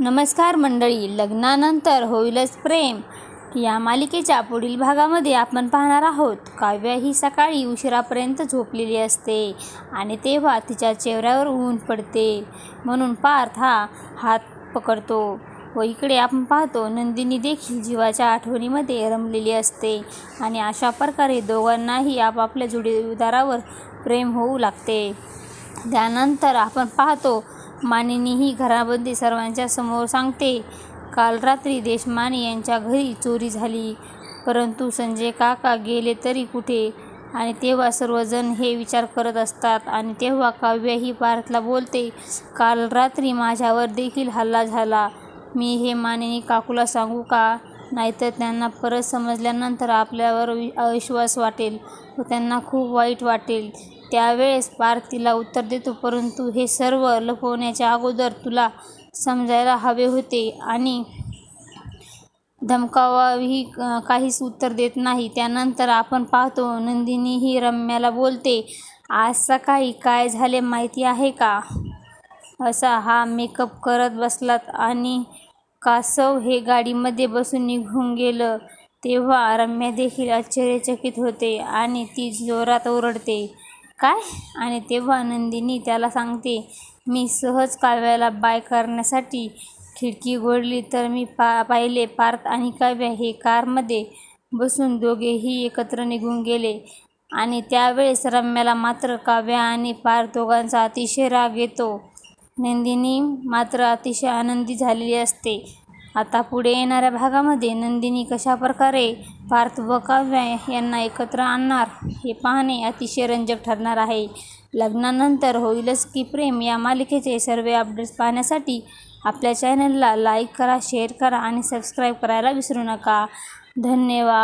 नमस्कार मंडळी लग्नानंतर होईलच प्रेम. या मालिकेच्या पुढील भागामध्ये आपण पाहणार आहोत काव्य ही सकाळी उशिरापर्यंत झोपलेली असते आणि तेव्हा तिच्या चेहऱ्यावर ऊन पडते. म्हणून पार्थ हा हात पकडतो व इकडे आपण पाहतो नंदिनी देखील जीवाच्या आठवणीमध्ये रमलेली असते आणि अशा प्रकारे दोघांनाही आपापल्या जोडीदारावर प्रेम होऊ लागते. त्यानंतर आपण पाहतो मानिनी ही घराबंदी सर्वांच्या समोर सांगते. काल रात्री देशमाने यांच्या घरी चोरी झाली. परंतु संजय काका गेले तरी कुठे? आणि तेव्हा सर्वजण हे विचार करत असतात आणि तेव्हा काव्य ही पार्थला बोलते काल रात्री माझ्यावर देखील हल्ला झाला. मी हे मानिनी काकूला सांगू का? नाहीतर त्यांना परत समजल्यानंतर आपल्यावर वि अविश्वास वाटेल व त्यांना खूप वाईट वाटेल. त्यावेळेस पार्थ तिला उत्तर देतो परंतु हे सर्व लपवण्याच्या अगोदर तुला समजायला हवे होते आणि धमकावाही काहीच उत्तर देत नाही. त्यानंतर आपण पाहतो नंदिनी ही रम्याला बोलते आज सकाळी काय झाले माहिती आहे का? असा हा मेकअप करत बसलात आणि कासव हे गाडीमध्ये बसून निघून गेलं. तेव्हा रम्या देखील आश्चर्यचकित होते आणि ती जोरात ओरडते. काय? आणि तेव्हा नंदिनी त्याला सांगते मी सहज काव्याला बाय करण्यासाठी खिडकी उघडली तर मी पा पाहिले पार्थ आणि काव्या हे कारमध्ये बसून दोघेही एकत्र निघून गेले. आणि त्यावेळेस रम्याला मात्र काव्य आणि पार्थ दोघांचा अतिशय राग येतो. नंदिनी मात्र अतिशय आनंदी झालेली असते. आता पुढे येणाऱ्या भागामध्ये नंदिनी कशाप्रकारे पार्थ व काव्य यांना एकत्र आणणार हे पाहणे अतिशय रंजक ठरणार आहे. लग्नानंतर होईलच की प्रेम या मालिकेचे सर्व अपडेट्स पाहण्यासाठी आपल्या चॅनलला लाईक करा शेअर करा आणि सबस्क्राईब करायला विसरू नका. धन्यवाद.